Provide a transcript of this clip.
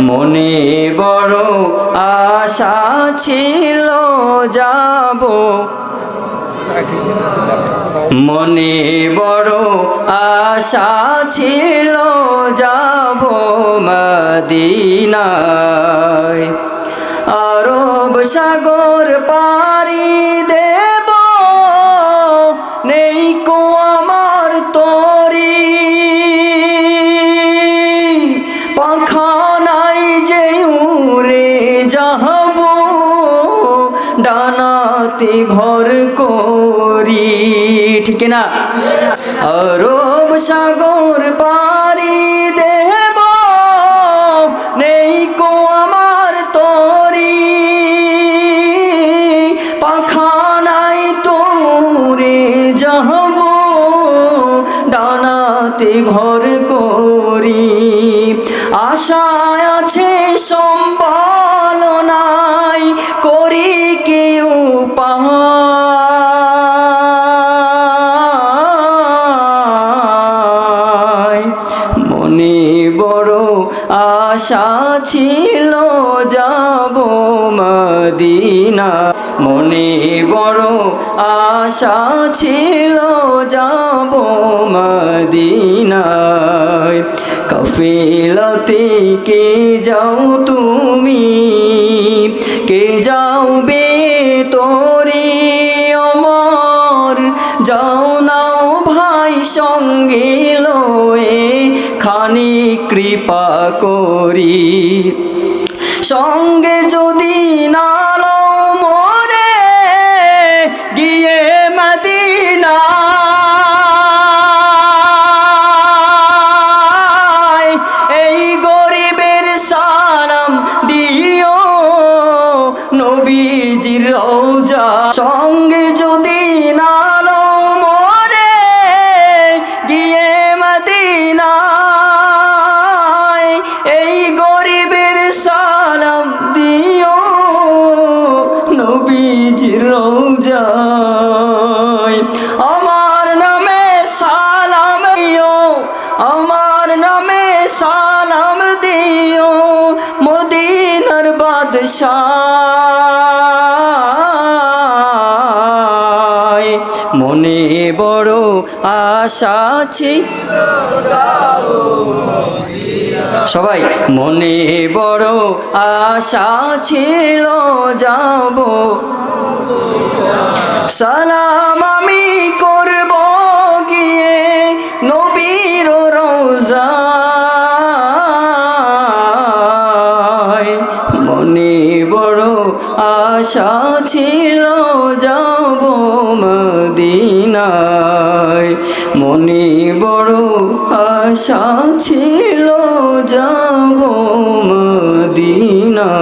মনে বড় আশা ছিল যাব। মনে বড় আশা ছিল যাব মদিনায়। আরব সাগর পারি দেব। নেই কো আমার তরি। পাখানাই ডানাতে ভর করি, ঠিক না আরব সাগর পারি দেব, নেই কো আমার তরি। পাখানাই তোরে যাহব ডানাতে ভর করি। আশায় বড় আশা ছিল যাব মদিনা। মনে বড় আশা ছিল যাব মদিনায়। কফিলতে কে যাও তুমি? কে যাও বে কৃপা করি। সঙ্গে যদি দিও নবীজির রোজা সঙ্গে নবীজির রোজায়। আমার নামে সালাম আমার নামে সালাম দিও, মদিনার বাদশাহ মনে বড় আশা আছে। সবাই, মনে বড় আশা ছিল, যাব সালাম আমি করব গিয়ে নবীর রোজায়। মনে বড় আশা ছিল যাব মদিনায়। মনে বড় আশা ছিল যাব মদিনায়।